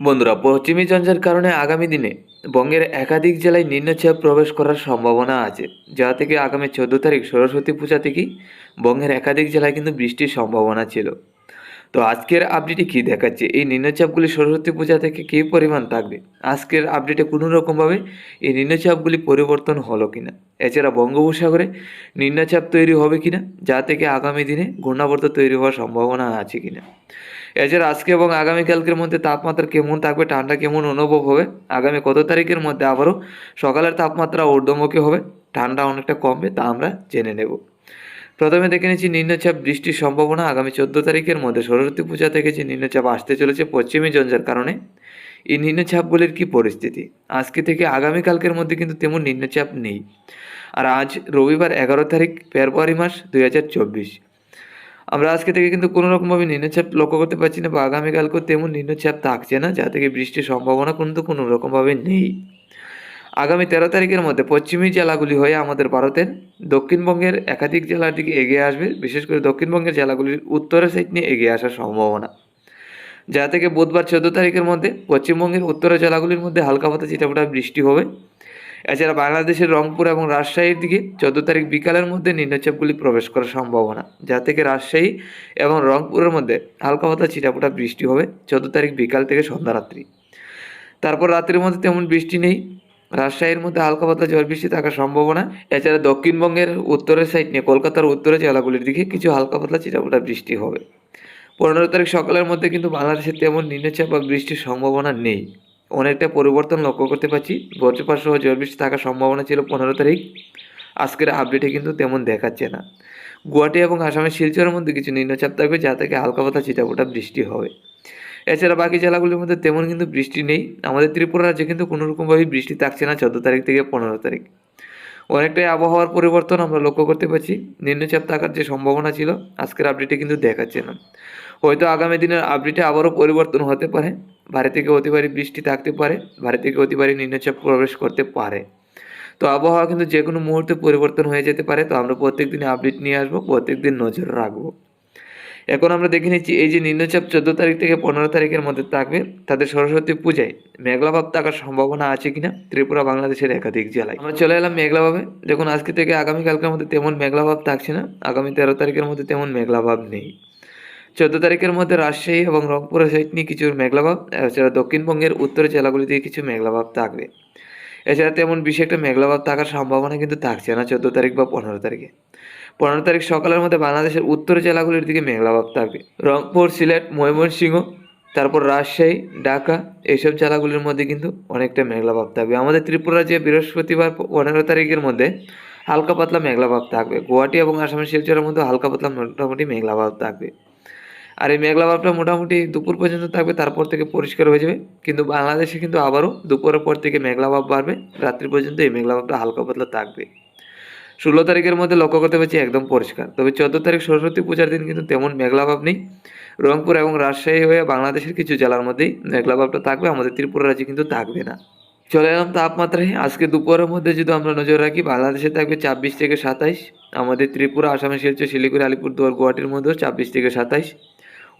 বন্ধুরা, পশ্চিমী ঝঞ্ঝার কারণে আগামী দিনে বঙ্গের একাধিক জেলায় নিম্নচাপ প্রবেশ করার সম্ভাবনা আছে, যা থেকে আগামী চোদ্দ তারিখ সরস্বতী পূজা থেকেই বঙ্গের একাধিক জেলায় কিন্তু বৃষ্টির সম্ভাবনা ছিল। তো আজকের আপডেটে কী দেখাচ্ছে? এই নিম্নচাপগুলি সরস্বতী পূজা থেকে কী পরিমাণ থাকবে? আজকের আপডেটে কোনো রকমভাবে এই নিম্নচাপগুলি পরিবর্তন হলো কিনা? এছাড়া বঙ্গোপসাগরে নিম্নচাপ তৈরি হবে কিনা? যা থেকে আগামী দিনে ঘূর্ণাবর্ত তৈরি হওয়ার সম্ভাবনা আছে কিনা? এছাড়া আজকে এবং আগামীকালকের মধ্যে তাপমাত্রা কেমন থাকবে? ঠান্ডা কেমন অনুভব হবে? আগামী কত তারিখের মধ্যে আবারও সকালের তাপমাত্রা ঊর্ধ্বমুখী হবে? ঠান্ডা অনেকটা কমবে, তা আমরা জেনে নেব। প্রথমে দেখে নিচ্ছি নিম্নচাপ বৃষ্টির সম্ভাবনা। আগামী চোদ্দ তারিখের মধ্যে সরস্বতী পূজা থেকে যে নিম্নচাপ আসতে চলেছে পশ্চিমী জঞ্জার কারণে, এই নিম্নচাপগুলির কি পরিস্থিতি? আজকে থেকে আগামীকালকের মধ্যে কিন্তু তেমন নিম্নচাপ নেই। আর আজ রবিবার এগারো তারিখ, ফেব্রুয়ারি মাস দুই হাজার চব্বিশ। আমরা আজকে থেকে কিন্তু কোনো রকমভাবে নিম্নচাপ লক্ষ্য করতে পারছি না বা আগামীকালকেও তেমন নিম্নচাপ থাকছে না, যা থেকে বৃষ্টির সম্ভাবনা কিন্তু কোনো রকমভাবে নেই। আগামী তেরো তারিখের মধ্যে পশ্চিমী জেলাগুলি হয়ে আমাদের ভারতের দক্ষিণবঙ্গের একাধিক জেলার দিকে এগিয়ে আসবে। বিশেষ করে দক্ষিণবঙ্গের জেলাগুলির উত্তরের সাইড নিয়ে এগিয়ে আসার সম্ভাবনা। যা থেকে বুধবার চোদ্দ তারিখের মধ্যে পশ্চিমবঙ্গের উত্তরের জেলাগুলির মধ্যে হালকা পাতা চিটাফোটা বৃষ্টি হবে। এছাড়া বাংলাদেশের রংপুর এবং রাজশাহীর দিকে চোদ্দ তারিখ বিকালের মধ্যে নিম্নচাপগুলি প্রবেশ করার সম্ভাবনা। যা থেকে রাজশাহী এবং রংপুরের মধ্যে হালকা পাতা ছিটাফোটা বৃষ্টি হবে। চোদ্দ তারিখ বিকাল থেকে সন্ধ্যা রাত্রি। তারপর রাত্রির মধ্যে তেমন বৃষ্টি নেই। রাজশাহীর মধ্যে হালকা পাতলা ঝড় বৃষ্টি থাকার সম্ভাবনা। এছাড়া দক্ষিণবঙ্গের উত্তরের সাইড নিয়ে কলকাতার উত্তরের জেলাগুলির দিকে কিছু হালকা পাতলা চিটাফোটা বৃষ্টি হবে। পনেরো তারিখ সকালের মধ্যে কিন্তু বাংলাদেশের তেমন নিম্নচাপ বা বৃষ্টির সম্ভাবনা নেই। অনেকটা পরিবর্তন লক্ষ্য করতে পারছি। বজ্রপাত সহ ঝড় বৃষ্টি থাকার সম্ভাবনা ছিল পনেরো তারিখ। আজকের আপডেটে কিন্তু তেমন দেখাচ্ছে না। গুয়াহাটি এবং আসামের শিলচরের মধ্যে কিছু নিম্নচাপ থাকবে, যা থেকে হালকা পাতা চিটাফোটা বৃষ্টি হবে। এছাড়া বাকি জেলাগুলির মধ্যে তেমন কিন্তু বৃষ্টি নেই। আমাদের ত্রিপুরা রাজ্যে কিন্তু কোনো রকমভাবেই বৃষ্টি থাকছে না চোদ্দ তারিখ থেকে পনেরো তারিখ। অনেকটাই আবহাওয়ার পরিবর্তন আমরা লক্ষ্য করতে পারছি। নিম্নচাপ থাকার যে সম্ভাবনা ছিল, আজকের আপডেটে কিন্তু দেখাচ্ছে না। হয়তো আগামী দিনের আপডেটে আবারও পরিবর্তন হতে পারে। ভারী থেকে অতি ভারী বৃষ্টি থাকতে পারে, ভারী থেকে অতি ভারী নিম্নচাপ প্রবেশ করতে পারে। তো আবহাওয়া কিন্তু যে কোনো মুহূর্তে পরিবর্তন হয়ে যেতে পারে। তো আমরা প্রত্যেক দিনে আপডেট নিয়ে আসব প্রত্যেক দিন নজর রাখব। এখন আমরা দেখে নিচ্ছি, এই যে নিম্নচাপ চোদ্দ তারিখ থেকে পনেরো তারিখের মধ্যে থাকবে, তাদের সরস্বতী পূজায় মেঘলাভাব থাকার সম্ভাবনা আছে কিনা? ত্রিপুরা, বাংলাদেশের একাধিক জেলায়। আমরা চলে এলাম মেঘলাভাবে। দেখুন, আজকে থেকে আগামীকালকের মধ্যে তেমন মেঘলাভাব থাকছে না। আগামী তেরো তারিখের মধ্যে তেমন মেঘলাভাব নেই। চোদ্দ তারিখের মধ্যে রাজশাহী এবং রংপুরের সাইড নিয়ে কিছু মেঘলাভাব, এছাড়া দক্ষিণবঙ্গের উত্তর জেলাগুলি দিয়ে কিছু মেঘলাভাব থাকবে। এছাড়া তেমন বেশি একটা মেঘলাভাব থাকার সম্ভাবনা কিন্তু থাকছে না চোদ্দ তারিখ বা পনেরো তারিখে। পনেরো তারিখ সকালের মধ্যে বাংলাদেশের উত্তর জেলাগুলির দিকে মেঘলাভাব থাকবে। রংপুর, সিলেট, ময়মনসিংহ, তারপর রাজশাহী, ঢাকা এইসব জেলাগুলির মধ্যে কিন্তু অনেকটা মেঘলাভাব থাকবে। আমাদের ত্রিপুরা যে বৃহস্পতিবার পনেরো তারিখের মধ্যে হালকা পাতলা মেঘলাভাব থাকবে। গুয়াহাটি এবং আসামের শিলচরের মধ্যে হালকা পাতলা মোটামুটি মেঘলাভাব থাকবে। আর এই মেঘলা ভাবটা মোটামুটি দুপুর পর্যন্ত থাকবে, তারপর থেকে পরিষ্কার হয়ে যাবে। কিন্তু বাংলাদেশে কিন্তু আবারও দুপুরের পর থেকে মেঘলা ভাব বাড়বে। রাত্রি পর্যন্ত এই মেঘলা ভাবটা হালকা পাতলা থাকবে। ষোলো তারিখের মধ্যে লক্ষ্য করতে পারছি একদম পরিষ্কার। তবে চোদ্দ তারিখ সরস্বতী পূজার দিন কিন্তু তেমন মেঘলা ভাব নেই। রংপুর এবং রাজশাহী হয়ে বাংলাদেশের কিছু জেলার মধ্যেই মেঘলা ভাবটা থাকবে, আমাদের ত্রিপুরা রাজ্যে কিন্তু থাকবে না। চলে এলাম তাপমাত্রায়। আজকে দুপুরের মধ্যে যদি আমরা নজর রাখি, বাংলাদেশে থাকবে ছাব্বিশ থেকে সাতাইশ, আমাদের ত্রিপুরা আসামে শিলচর, শিলিগুড়ি, আলিপুরদুয়ার, গুয়াহাটির মধ্যেও ছাব্বিশ থেকে সাতাইশ।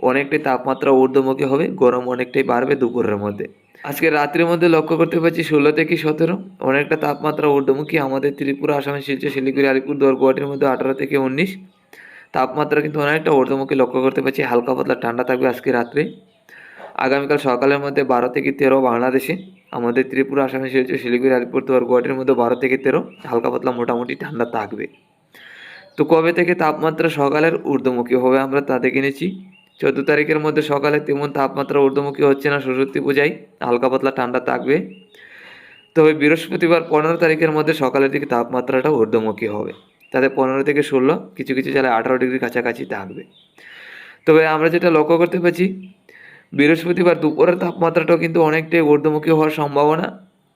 অনেকটাই তাপমাত্রা ঊর্ধ্বমুখী হবে, গরম অনেকটাই বাড়বে দুপুরের মধ্যে। আজকে রাত্রির মধ্যে লক্ষ্য করতে পারছি ষোলো থেকে সতেরো। অনেকটা তাপমাত্রা ঊর্ধ্বমুখী আমাদের ত্রিপুরা, আসামে শিলচর, শিলিগুড়ি, আলিপুর আলিপুরদুয়ার গুয়াহাটির মধ্যে আঠারো থেকে উনিশ। তাপমাত্রা কিন্তু অনেকটা ঊর্ধ্বমুখী লক্ষ্য করতে পারছি, হালকা পাতলা ঠান্ডা থাকবে আজকে রাত্রে। আগামীকাল সকালের মধ্যে বারো থেকে তেরো বাংলাদেশে, আমাদের ত্রিপুরা, আসামে শিলচর, শিলিগুড়ি, আলিপুর আলিপুরদুয়ার গুয়াহাটির মধ্যে বারো থেকে তেরো, হালকা পাতলা মোটামুটি ঠান্ডা থাকবে। তো কবে থেকে তাপমাত্রা সকালের ঊর্ধ্বমুখী হবে আমরা তা দেখে নিচ্ছি। চোদ্দ তারিখের মধ্যে সকালে তেমন তাপমাত্রা ঊর্ধ্বমুখী হচ্ছে না, সরস্বতী পূজায় হালকা পাতলা ঠান্ডা থাকবে। তবে বৃহস্পতিবার পনেরো তারিখের মধ্যে সকালের দিকে তাপমাত্রাটা ঊর্ধ্বমুখী হবে। তাতে পনেরো থেকে ষোলো, কিছু কিছু জেলায় আঠারো ডিগ্রি কাছাকাছি থাকবে। তবে আমরা যেটা লক্ষ্য করতে পারছি, বৃহস্পতিবার দুপুরের তাপমাত্রাটাও কিন্তু অনেকটাই ঊর্ধ্বমুখী হওয়ার সম্ভাবনা।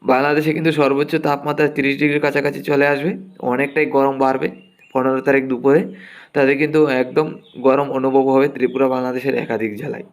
বাংলাদেশে কিন্তু সর্বোচ্চ তাপমাত্রা তিরিশ ডিগ্রির কাছাকাছি চলে আসবে, অনেকটাই গরম বাড়বে। পনেরো তারিখ দুপুরে তাদের কিন্তু একদম গরম অনুভব হবে ত্রিপুরা বাংলাদেশের একাধিক জেলায়।